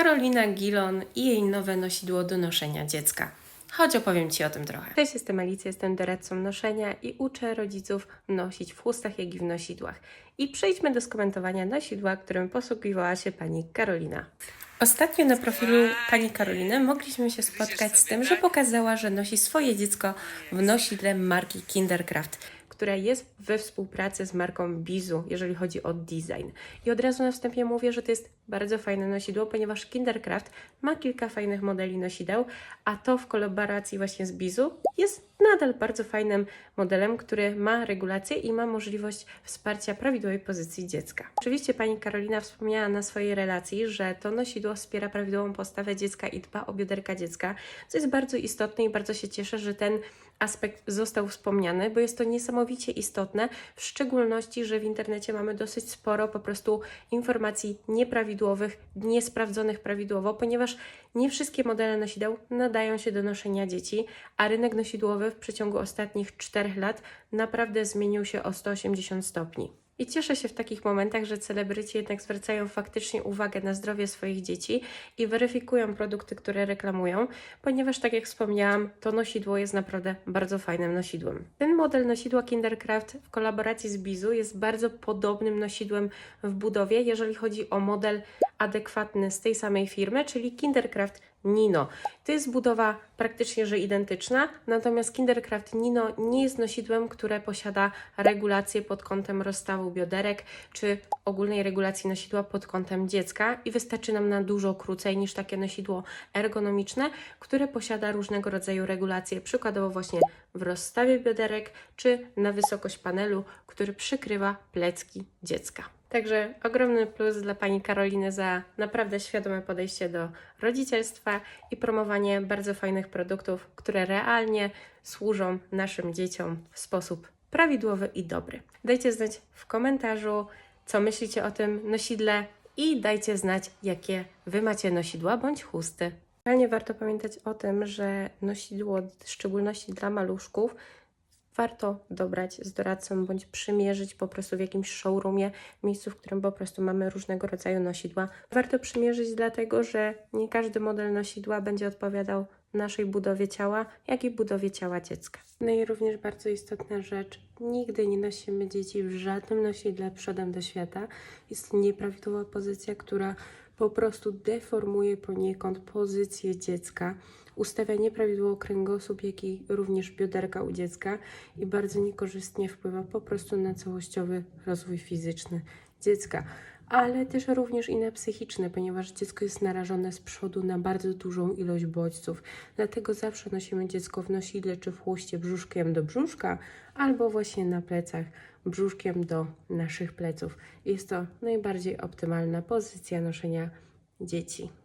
Karolina Gilon i jej nowe nosidło do noszenia dziecka. Chodź opowiem Ci o tym trochę. Cześć, jestem Alicja, jestem doradcą noszenia i uczę rodziców nosić w chustach, jak i w nosidłach. I przejdźmy do skomentowania nosidła, którym posługiwała się pani Karolina. Ostatnio na profilu pani Karoliny mogliśmy się spotkać z tym, że pokazała, że nosi swoje dziecko w nosidle marki Kindercraft, która jest we współpracy z marką Bizu, jeżeli chodzi o design. I od razu na wstępie mówię, że to jest bardzo fajne nosidło, ponieważ Kindercraft ma kilka fajnych modeli nosideł, a to w kolaboracji właśnie z Bizu jest nadal bardzo fajnym modelem, który ma regulację i ma możliwość wsparcia prawidłowej pozycji dziecka. Oczywiście pani Karolina wspomniała na swojej relacji, że to nosidło wspiera prawidłową postawę dziecka i dba o bioderka dziecka, co jest bardzo istotne i bardzo się cieszę, że ten aspekt został wspomniany, bo jest to niesamowicie istotne, w szczególności, że w internecie mamy dosyć sporo po prostu informacji nieprawidłowych, niesprawdzonych prawidłowo, ponieważ nie wszystkie modele nosideł nadają się do noszenia dzieci, a rynek nosidłowy w przeciągu ostatnich 4 lat naprawdę zmienił się o 180 stopni. I cieszę się w takich momentach, że celebryci jednak zwracają faktycznie uwagę na zdrowie swoich dzieci i weryfikują produkty, które reklamują, ponieważ, tak jak wspomniałam, to nosidło jest naprawdę bardzo fajnym nosidłem. Ten model nosidła Kindercraft w kolaboracji z Bizu jest bardzo podobnym nosidłem w budowie, jeżeli chodzi o model adekwatny z tej samej firmy, czyli Kindercraft Nino. To jest budowa praktycznie że identyczna, natomiast Kindercraft Nino nie jest nosidłem, które posiada regulację pod kątem rozstawu bioderek czy ogólnej regulacji nosidła pod kątem dziecka i wystarczy nam na dużo krócej niż takie nosidło ergonomiczne, które posiada różnego rodzaju regulacje, przykładowo właśnie w rozstawie bioderek czy na wysokość panelu, który przykrywa plecki dziecka. Także ogromny plus dla pani Karoliny za naprawdę świadome podejście do rodzicielstwa i promowanie bardzo fajnych produktów, które realnie służą naszym dzieciom w sposób prawidłowy i dobry. Dajcie znać w komentarzu, co myślicie o tym nosidle i dajcie znać, jakie wy macie nosidła bądź chusty. Realnie warto pamiętać o tym, że nosidło, w szczególności dla maluszków, warto dobrać z doradcą bądź przymierzyć po prostu w jakimś showroomie, miejscu, w którym po prostu mamy różnego rodzaju nosidła. Warto przymierzyć dlatego, że nie każdy model nosidła będzie odpowiadał naszej budowie ciała, jak i budowie ciała dziecka. No i również bardzo istotna rzecz, nigdy nie nosimy dzieci w żadnym nosidle przodem do świata. Jest nieprawidłowa pozycja, która po prostu deformuje poniekąd pozycję dziecka, ustawia nieprawidłowo kręgosłup, jak i również bioderka u dziecka i bardzo niekorzystnie wpływa po prostu na całościowy rozwój fizyczny dziecka. Ale też również i na psychiczny, ponieważ dziecko jest narażone z przodu na bardzo dużą ilość bodźców. Dlatego zawsze nosimy dziecko w nosidle czy w chłoście brzuszkiem do brzuszka, albo właśnie na plecach brzuszkiem do naszych pleców. Jest to najbardziej optymalna pozycja noszenia dzieci.